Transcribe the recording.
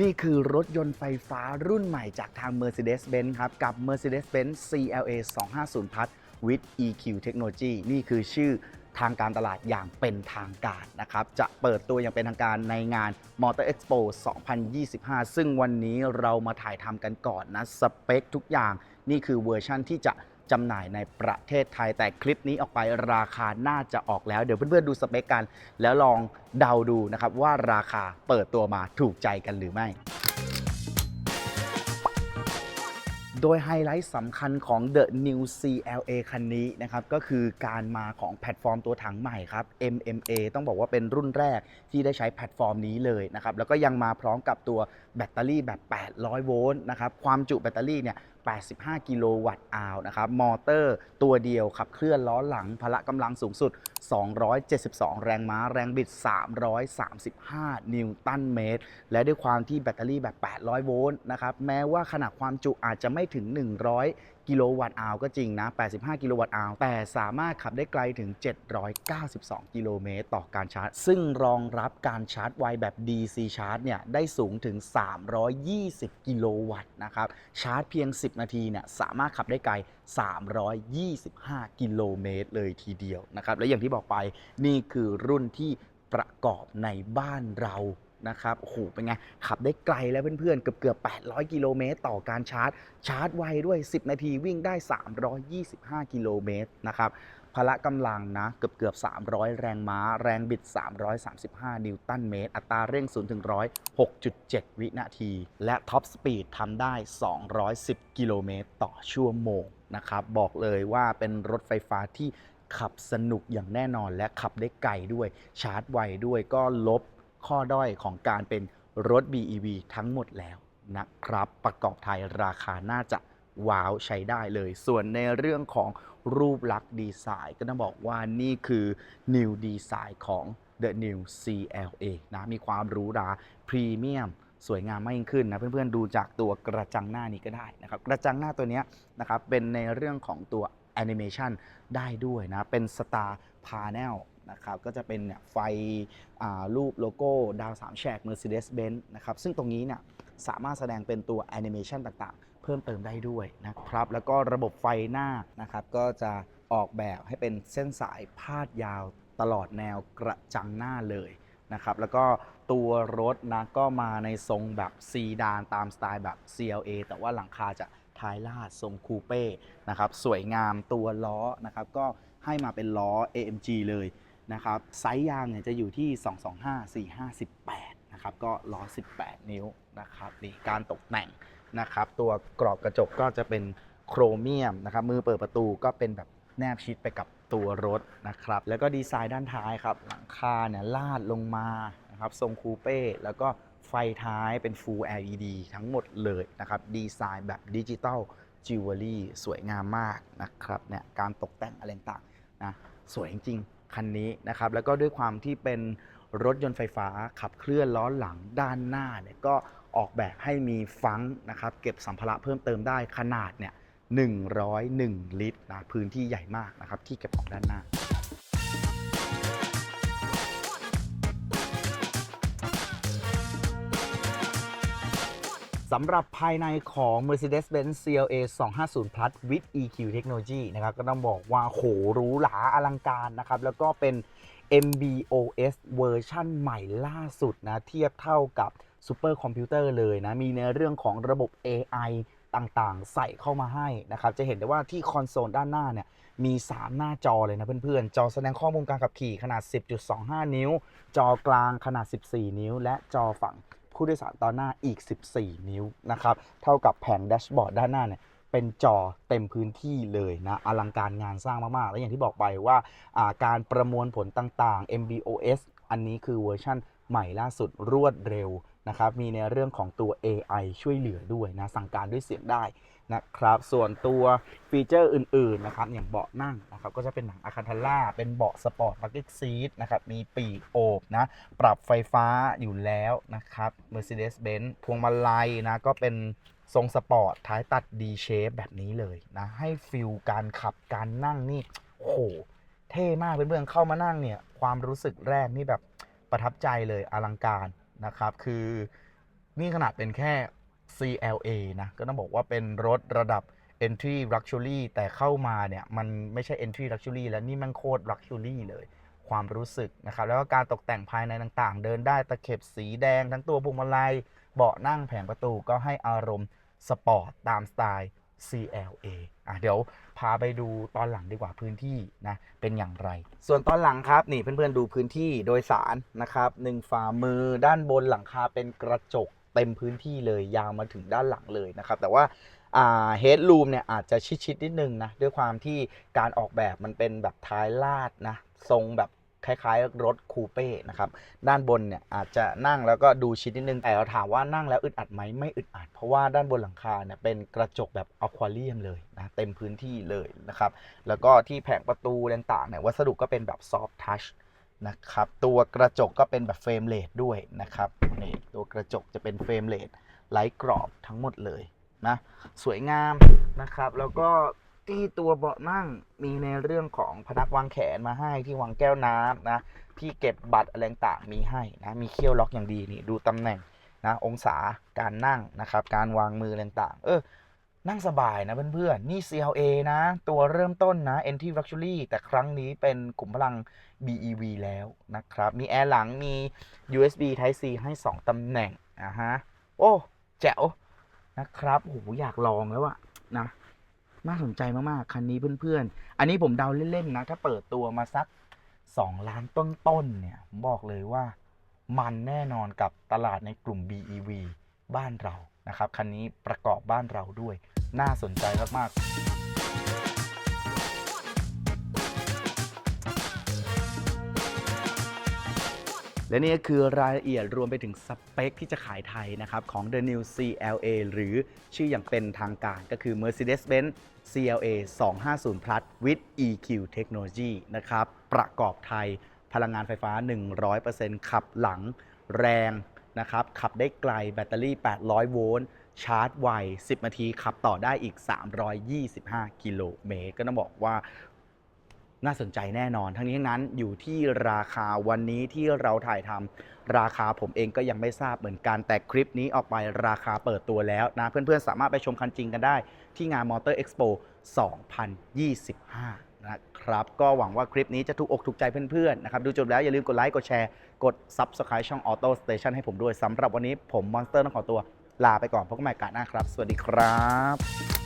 นี่คือรถยนต์ไฟฟ้ารุ่นใหม่จากทาง Mercedes-Benz ครับ กับ Mercedes-Benz CLA 250 Plus with EQ Technology นี่คือชื่อทางการตลาดอย่างเป็นทางการนะครับ จะเปิดตัวอย่างเป็นทางการในงาน Motor Expo 2025 ซึ่งวันนี้เรามาถ่ายทำกันก่อนนะ สเปคทุกอย่างนี่คือเวอร์ชั่นที่จะ จำหน่ายในประเทศไทย แต่คลิปนี้ออกไปราคาน่าจะออกแล้ว เดี๋ยวเพื่อนๆดูสเปคกัน แล้วลองเดาดูนะครับว่าราคาเปิดตัวมาถูกใจกันหรือไม่โดยไฮไลท์สำคัญของ The New CLA คันนี้นะครับก็คือการมาของแพลตฟอร์มตัวถังใหม่ครับ MMA ต้องบอกว่าเป็นรุ่นแรกที่ได้ใช้แพลตฟอร์มนี้เลยนะครับแล้วก็ยังมาพร้อมกับตัวแบตเตอรี่แบบ 800 โวลต์นะครับความจุแบตเตอรี่เนี่ย 85 กิโลวัตต์อาวนะครับ มอเตอร์ตัวเดียวขับเคลื่อนล้อหลังพละกำลังสูงสุด 272 แรงม้า แรงบิด 335 นิวตันเมตร และด้วยความที่แบตเตอรี่แบบ 800 โวลต์นะครับ แม้ว่าขนาดความจุอาจจะไม่ถึง 100กิโลวัตต์อาวก็จริงนะ 85 กิโลวัตต์อาว แต่สามารถขับได้ไกลถึง 792 กิโลเมตรต่อการชาร์จ ซึ่งรองรับการชาร์จไวแบบ DC ชาร์จเนี่ย ได้สูงถึง 320 กิโลวัตต์นะครับ ชาร์จเพียง 10 นาทีเนี่ย สามารถขับได้ไกล 325 กิโลเมตรเลยทีเดียวนะครับ และอย่างที่บอกไปนี่คือรุ่นที่ประกอบในบ้านเรา นะครับโอ้โหเป็นไง ขับได้ไกลแล้วเพื่อนๆ เกือบเกือบ800 กิโลเมตรต่อการชาร์จ ชาร์จไวด้วย 10 นาทีวิ่งได้ 325 กิโลเมตรนะครับพละกำลังนะเกือบเกือบ 300 แรงม้า แรงบิด 335 นิวตันเมตร อัตราเร่ง 0 ถึง 100 6.7 วินาที และท็อปสปีดทำได้ 210 กิโลเมตรต่อชั่วโมงนะครับบอกเลยว่าเป็นรถไฟฟ้าที่ขับสนุกอย่างแน่นอนและขับได้ไกลด้วยชาร์จไวด้วยก็ลบ ข้อด้อยของการเป็นรถ BEV ทั้งหมดแล้วนะครับ ประกอบไทยราคาน่าจะว้าวใช้ได้เลย ส่วนในเรื่องของรูปลักษณ์ดีไซน์ก็ต้องบอกว่านี่คือ New Design ของ The New CLA นะมีความหรูหราพรีเมียมสวยงามมากยิ่งขึ้นนะเพื่อนๆดูจากตัวกระจังหน้านี้ก็ได้นะครับกระจังหน้าตัวนี้นะครับเป็นในเรื่องของตัวแอนิเมชันได้ด้วยนะ เป็น Star Panel น นะครับก็จะเป็นเนี่ยไฟรูปโลโก้ดาวสามแฉก Mercedes-Benz นะครับซึ่งตรงนี้เนี่ยสามารถแสดงเป็นตัวแอนิเมชันต่างๆ เพิ่มเติมได้ด้วยนะครับแล้วก็ระบบไฟหน้านะครับก็จะออกแบบให้เป็นเส้นสายพาดยาวตลอดแนวกระจังหน้าเลยนะครับแล้วก็ตัวรถนะก็มาในทรงแบบซีดานตามสไตล์แบบ CLA แต่ว่าหลังคาจะท้ายลาดทรงคูเป้นะครับสวยงามตัวล้อนะครับก็ให้มาเป็นล้อ AMG เลย นะครับไซส์ยางเนี่ยจะอยู่ที่ 225 458นะครับก็ล้อ 18 นิ้วนะครับนี่การตกแต่งนะครับตัวกรอบกระจกก็จะเป็นโครเมียมนะครับมือเปิดประตูก็เป็นแบบแนบชิดไปกับตัวรถนะครับแล้วก็ดีไซน์ด้านท้ายครับหลังคาเนี่ยลาดลงมานะครับทรงคูเป้แล้วก็ไฟท้ายเป็น Full LED ทั้งหมดเลยนะครับดีไซน์แบบดิจิตอลจิวเวลรี่สวยงามมากนะครับเนี่ยการตกแต่งอะไรต่างนะสวยจริง คันนี้นะครับแล้วก็ด้วยความที่เป็นรถยนต์ไฟฟ้าขับเคลื่อนล้อหลังด้านหน้าเนี่ยก็ออกแบบให้มีฟังนะครับเก็บสัมภาระเพิ่มเติมได้ขนาดเนี่ย101 ลิตรนะพื้นที่ใหญ่มากนะครับที่เก็บของด้านหน้า สำหรับภายในของ Mercedes-Benz CLA 250 Plus with EQ Technology นะครับก็ต้องบอกว่าโหหรูหราอลังการนะครับ แล้วก็เป็น MBOS เวอร์ชั่นใหม่ล่าสุดนะเทียบเท่ากับซูเปอร์คอมพิวเตอร์เลยนะ มีในเรื่องของระบบ AI ต่างๆ ใส่เข้ามาให้นะครับ จะเห็นได้ว่าที่คอนโซลด้านหน้าเนี่ยมี 3 หน้าจอเลยนะเพื่อนๆ จอแสดงข้อมูลการขับขี่ขนาด 10.25 นิ้ว จอกลางขนาด 14 นิ้ว และจอฝั่ง ผู้โดยสารตอนหน้าอีก 14 นิ้วนะครับ เท่ากับแผงแดชบอร์ดด้านหน้าเนี่ยเป็นจอเต็มพื้นที่เลยนะ อลังการงานสร้างมาก ๆ และอย่างที่บอกไปว่าาการประมวลผลต่าง ๆ MBOS อันนี้คือเวอร์ชั่นใหม่ล่าสุดรวดเร็วนะครับ มีในเรื่องของตัว AI ช่วยเหลือด้วยนะ สั่งการด้วยเสียงได้ นะครับ ส่วนตัวฟีเจอร์อื่นๆนะครับอย่างเบาะนั่งนะครับก็จะเป็นหนังอะคันทาร่าเป็นเบาะสปอร์ตบักเก็ตซีทนะครับมีปีกโอบนะปรับไฟฟ้าอยู่แล้วนะครับ Mercedes-Benz พวงมาลัยนะก็เป็นทรงสปอร์ตท้ายตัด D shape แบบนี้เลยนะให้ฟิลการขับการนั่งนี่โอ้โหเท่มากเพื่อนๆเข้ามานั่งเนี่ยความรู้สึกแรกนี่แบบประทับใจเลยอลังการนะครับ คือนี่ขนาดเป็นแค่ CLA นะ ก็ต้องบอกว่าเป็นรถระดับ Entry Luxury แต่เข้ามาเนี่ยมันไม่ใช่ Entry Luxury แล้วนี่มันโคตร Luxury เลยความรู้สึกนะครับ แล้วก็การตกแต่งภายในต่างๆ เดินได้ตะเข็บสีแดง ทั้งตัวพวงมาลัยเบาะนั่งแผงประตูก็ให้อารมณ์สปอร์ตตามสไตล์ CLA อะเดี๋ยวพาไปดูตอนหลังดีกว่าพื้นที่นะเป็นอย่างไร ส่วนตอนหลังครับนี่เพื่อนๆดูพื้นที่โดยสารนะครับหนึ่งฝ่ามือด้านบนหลังคาเป็นกระจก เต็มพื้นที่เลยยาวมาถึงด้านหลังเลยนะครับ แต่ว่าเฮดรูมเนี่ยอาจจะชิดๆนิดนึงนะ ด้วยความที่การออกแบบมันเป็นแบบท้ายลาดนะ ทรงแบบคล้ายๆ รถคูเป้นะครับ ด้านบนเนี่ยอาจจะนั่งแล้วก็ดูชิดนิดนึง แต่เราถามว่านั่งแล้วอึดอัดไหมไม่อึดอัด เพราะว่าด้านบนหลังคาเนี่ยเป็นกระจกแบบอควาเรียมเลยนะเต็มพื้นที่เลยนะครับ แล้วก็ที่แผงประตูต่างๆเนี่ยวัสดุก็เป็นแบบซอฟทัช นะครับ ตัวกระจกก็เป็นแบบเฟรมเลดด้วยนะครับนี่ตัวกระจกจะเป็นเฟรมเลดไร้กรอบทั้งหมดเลยนะสวยงามนะครับ แล้วก็ที่ตัวเบาะนั่งมีในเรื่องของพนักวางแขนมาให้ที่วางแก้วน้ำนะที่เก็บบัตรอะไรต่างมีให้นะมีเคี่ยวล็อกอย่างดีนี่ดูตำแหน่งนะองศาการนั่งนะครับ การวางมืออะไรต่างเออ นั่งสบายนะเพื่อนๆ นี่ CLA นะ ตัวเริ่มต้นนะ NT Luxury แต่ครั้งนี้เป็นกลุ่มพลัง BEV แล้วนะครับ มีแอร์หลังมี USB Type C ให้ 2 ตำแหน่งอะฮะ โอ้ แจ๋ว นะครับโอ้โหอยากลองแล้วอะนะ น่าสนใจมากๆ คันนี้เพื่อนๆ อันนี้ผมเดาเล่น ๆ นะ ถ้าเปิดตัวมาสัก 2 ล้านต้น ๆ เนี่ย ผมบอกเลยว่า มันแน่นอนกับตลาดในกลุ่ม BEV บ้านเรานะครับ คันนี้ประกอบบ้านเราด้วย น่าสนใจมากๆและนี่ก็คือรายละเอียดรวมไปถึงสเปคที่จะขายไทยนะครับของ The New CLA หรือชื่ออย่างเป็นทางการก็คือ Mercedes-Benz CLA 250 Plus with EQ Technology นะครับ ประกอบไทยพลังงานไฟฟ้า 100%ขับหลังแรงนะครับ ขับได้ไกลแบตเตอรี่ 800 โวลต์ ชาร์จไว 10 นาทีขับต่อได้อีก 325 กิโลเมตร ก็ต้องบอกว่าน่าสนใจแน่นอน ทั้งนี้ทั้งนั้นอยู่ที่ราคาวันนี้ที่เราถ่ายทำราคาผมเองก็ยังไม่ทราบเหมือนกัน แต่คลิปนี้ออกไปราคาเปิดตัวแล้วนะ เพื่อนๆ สามารถไปชมคันจริงกันได้ที่งาน Motor Expo 2025นะครับก็หวังว่าคลิปนี้จะถูกอกถูกใจเพื่อนๆนะครับดูจบแล้วอย่าลืมกดไลค์กดแชร์ กด Subscribe ช่อง Auto Station ให้ผมด้วยสำหรับวันนี้ผมมอนสเตอร์ต้องขอตัว ลาไปก่อนพบกันใหม่กาสหน้าครับ สวัสดีครับ